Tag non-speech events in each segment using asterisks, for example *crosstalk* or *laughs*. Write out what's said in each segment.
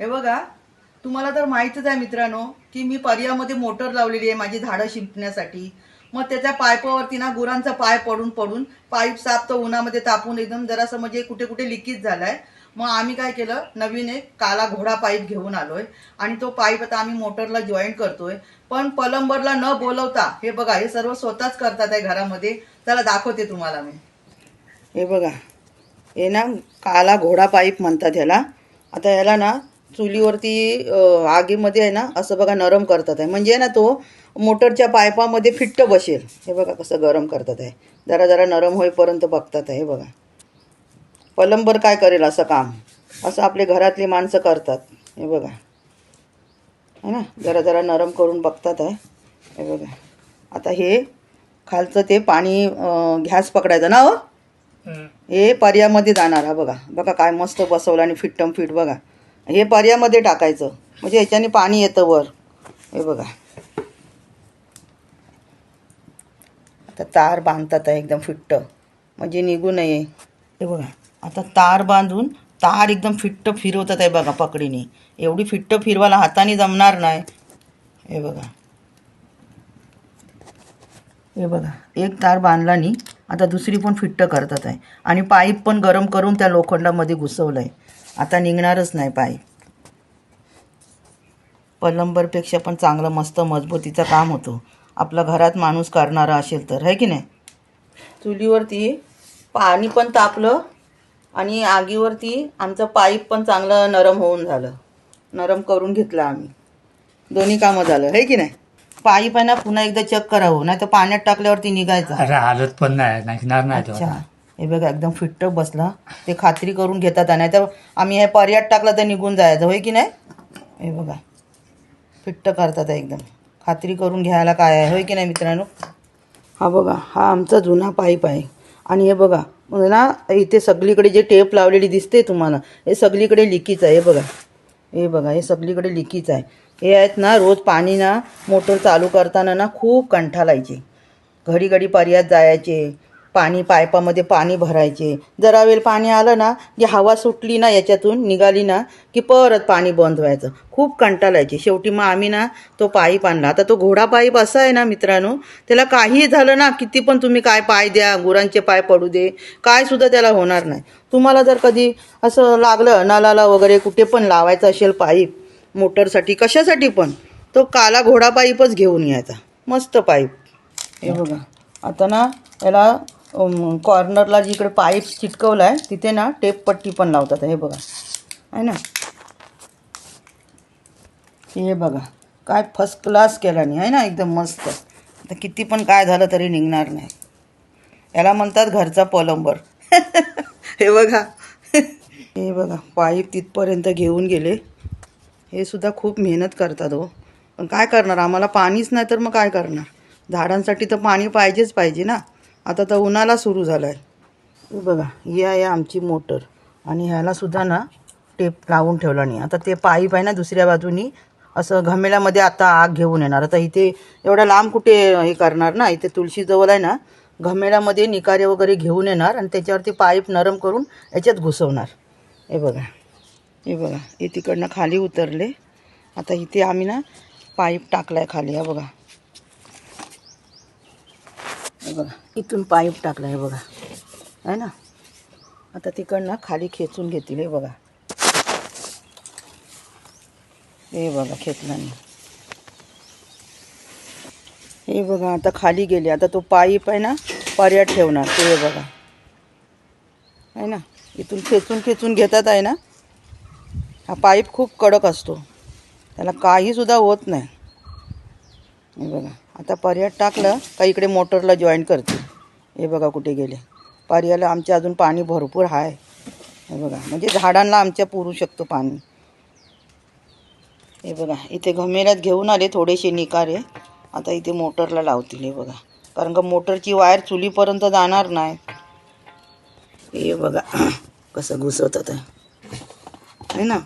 हे बघा तुम्हाला तर माहितच आहे मित्रांनो की मी पर्यामध्ये मोटर लावलेली आहे माझी झाडं शिंपण्यासाठी. मग त्याच्या पाईपावरती ना गुरांचा पाय पडून पडून पाईप साफ तर उन्हामध्ये तापून एकदम जरासं म्हणजे कुठे कुठे लिकेज झालाय. मग आम्ही काय केलं नवीन एक काला घोडा पाईप घेऊन आलोय आणि तो पाईप आता आम्ही मोटरला जॉईन करतोय. पण पलंबरला न बोलवता हे बघा हे सर्व स्वतःच करतात आहे घरामध्ये. त्याला दाखवते तुम्हाला मी. हे बघा हे ना काला घोडा पाईप म्हणतात ह्याला आता याला ना चुलीवरती आगीमध्ये आहे ना असं बघा नरम करतात आहे. म्हणजे ना तो मोटरच्या पाईपामध्ये फिट्ट बसेल. हे बघा कसं गरम करतात आहे. जरा जरा नरम होईपर्यंत बघतात आहे हे बघा. पलंबर काय करेल असं काम? असं आपले घरातली माणसं करतात. हे बघा. है ना? जरा जरा नरम करून बघतात आहे. हे बघा. आता हे खालचं ते पाणी घ्यास पकडायचं ना हो? हे पर्यामध्ये जाणार हा बघा. बघा काय मस्त बसवलं आणि फिट्टम फिट बघा. हे पर्यामध्ये टाकायचं. म्हणजे याच्याने पाणी येतं वर. हे बघा. आता तार बांधतात आहे एकदम फिट्ट. म्हणजे निघू नये. हे बघा. आता तार बांधून तार एकदम फिट्ट फिरवतात आहे बघा पकडीने. एवढी फिट्ट फिरवायला हाताने जमणार नाही. हे बघा. हे बघा. एक तार बांधला नाही आता दुसरी पण फिट्ट करतात आहे. आणि पाईप पण गरम करून त्या लोखंडामध्ये घुसवलं आहे आता निघणारच नाही पाईप पलंबरपेक्षा पण चांगलं मस्त मजबूतीचं काम होतं. आपला घरात माणूस करणारा असेल तर आहे की नाही? चुलीवरती पाणी पण तापलं आणि आगीवरती आमचं पाईप पण चांगलं नरम होऊन झालं. नरम करून घेतलं आम्ही. दोन्ही कामं झालं आहे की नाही? पाईप आहे ना पुन्हा एकदा चेक करावं नाही तर पाण्यात टाकल्यावरती निघायचा. अरे हालत पण नाही निघणार नाही तो अच्छा. हे बघा एकदम फिट्ट बसला. ते खात्री करून घेतात आणि तर आम्ही हे पर्यात टाकलं तर निघून जायचं होय की नाही? हे बघा. फिट्ट करतात एकदम. खात्री करून घ्यायला काय आहे होय की नाही मित्रांनो? हा बघा हा आमचा जुना पाईप आहे. आणि हे बघा म्हणजे ना इथे सगळीकडे जे टेप लावलेली दिसते तुम्हाला हे सगळीकडे लिकीच आहे हे बघा. हे बघा हे सगळीकडे लिकीच आहे. हे आहेत ना रोज पाणी ना मोटर चालू करताना ना खूप कंठालायचे घडी घडी पर्यात जायचे. पाणी पायपामध्ये पाणी भरायचे. जरा वेळ पाणी आलं ना की हवा सुटली ना याच्यातून निघाली ना की परत पाणी बंद व्हायचं. खूप कंटाळायचे शेवटी मग आम्ही ना तो पाईप आणला. आता तो घोडा पाईप असा आहे ना मित्रांनो त्याला काही झालं ना किती पण तुम्ही काय पाय द्या गुरांचे पाय पडू दे काय सुद्धा त्याला होणार नाही. तुम्हाला जर कधी असं लागलं नलाला वगैरे कुठे पण लावायचं असेल पाईप मोटरसाठी कशासाठी पण तो काला घोडा पाईपच घेऊन यायचा. मस्त पाईप. हे बघा. आता ना याला कॉर्नरला जिकडे पाईप चिटकवला आहे तिथे ना टेप पट्टी पण लावतात. हे बघा. आहे ना? हे बघा. काय फर्स्ट क्लास केला नाही आहे ना? एकदम मस्त. आता किती पण काय झालं तरी निघणार नाही. याला म्हणतात घरचा पलंबर. *laughs* हे बघा. हे बघा. पाईप तिथपर्यंत घेऊन गेले. हे सुद्धा खूप मेहनत करतात हो. पण काय करणार? आम्हाला पाणीच नाही तर मग काय करणार? झाडांसाठी तर पाणी पाहिजेच पाहिजे ना? आता तर उन्हाला सुरू झाला आहे हे बघा ही आहे आमची मोटर. आणि ह्याला सुद्धा ना टेप लावून ठेवला नाही. आता ते पाईप आहे ना दुसऱ्या बाजूनी असं घमेल्यामध्ये आता आग घेऊन येणार. आता इथे एवढ्या लांब कुठे हे करणार ना? इथे तुळशीजवळ आहे ना घमेल्यामध्ये निकारे वगैरे घेऊन येणार आणि त्याच्यावरती पाईप नरम करून याच्यात घुसवणार. हे बघा हे बघा हे तिकडनं खाली उतरले. आता इथे आम्ही ना पाईप टाकला आहे खाली. हा बघा हे बघा इथून पाईप टाकला आहे बघा. आहे ना? आता तिकडनं खाली खेचून घेतील हे बघा. हे बघा खेचला नाही हे बघा आता खाली गेले. आता तो पाईप आहे ना पर्यात ठेवणार ते बघा. आहे ना? इथून खेचून खेचून घेतात आहे ना? हा पाईप खूप कडक असतो. त्याला काहीसुद्धा होत नाही. हे बघा. आता पर्यात टाकलं का इकडे मोटरला जॉईन करते हे बघा कुठे गेले. पर्याला आमच्या अजून पाणी भरपूर आहे हे बघा म्हणजे झाडांना आमच्या पुरू शकतो पाणी. हे बघा इथे घमेऱ्यात घेऊन आले थोडेसे निकारे. आता इथे मोटरला लावतील हे बघा. कारण का मोटरची वायर चुलीपर्यंत जाणार नाही. हे बघा कसं घुसवतात आहे है ना?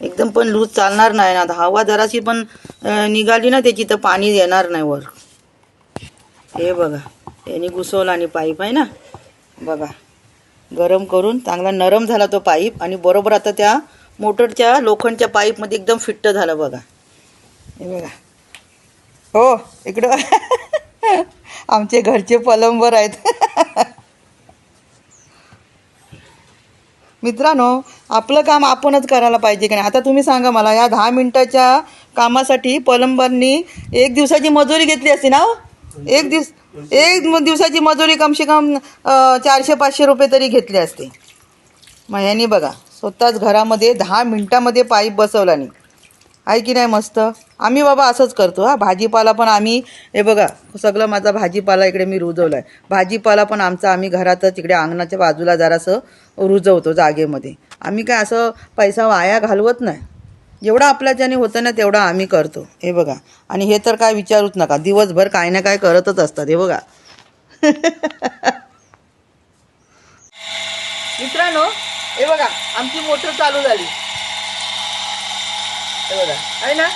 एकदम पण लूज चालणार नाही ना. आता हवा जराशी पण निघाली ना त्याची तर पाणी येणार नाही वर. हे बघा याने घुसवला आणि पाईप आहे ना? बघा गरम करून चांगला नरम झाला तो पाईप आणि बरोबर आता त्या मोटरच्या लोखंडच्या पाईपमध्ये एकदम फिट्ट झालं बघा. हे बघा. हो इकडं. *laughs* आमचे घरचे पलंबर आहेत. मित्रांनो आपलं काम आपणच करायला पाहिजे की नाही? आता तुम्ही सांगा मला या दहा मिनटाच्या कामासाठी पलंबरनी एक दिवसाची मजुरी घेतली असती ना हो? एक दिवस एक दिवसाची मजुरी कमसे कम चारशे पाचशे रुपये तरी घेतले असते. मग ह्यानी बघा स्वतःच घरामध्ये दहा मिनटामध्ये पाईप बसवला नाही. आहे की नाही मस्त? आम्ही बाबा असंच करतो हा. भाजीपाला पण आम्ही हे बघा सगळं माझा भाजीपाला इकडे मी रुजवला आहे भाजीपाला पण आमचा आम्ही घरातच इकडे अंगणाच्या बाजूला जरासं रुजवतो जागेमध्ये. आम्ही काय असं पैसा वाया घालवत नाही. जेवढा आपल्या ज्याने होतं ना तेवढा आम्ही करतो. हे बघा. आणि हे तर काय विचारूच नका. दिवसभर काय ना काय करतच असतात. हे बघा. *laughs* मित्रांनो हे बघा. आमची मोटर चालू झाली. हे बघा. आहे ना?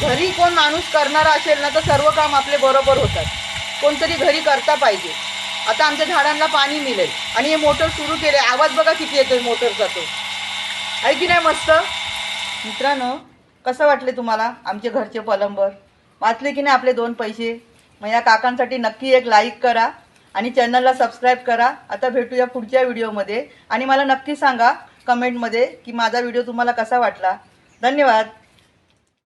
घरी कोण माणूस करणारा असेल ना तर सर्व काम आपले बरोबर होतात. कोणतरी घरी करता पाहिजे. आता आमच्या झाडांना पाणी मिळेल. आणि हे मोटर सुरू केले आवाज बघा किती येतोय मोटरचा तो. आहे की नाही मस्त? मित्रांनो कसं वाटले तुम्हाला आमचे घरचे पलंबर? वाचले की नाही आपले दोन पैसे? मग या काकांसाठी नक्की एक लाईक करा आणि चॅनलला सबस्क्राईब करा. आता भेटूया पुढच्या व्हिडिओमध्ये आणि मला नक्की सांगा कमेंटमध्ये की माझा व्हिडिओ तुम्हाला कसा वाटला? धन्यवाद.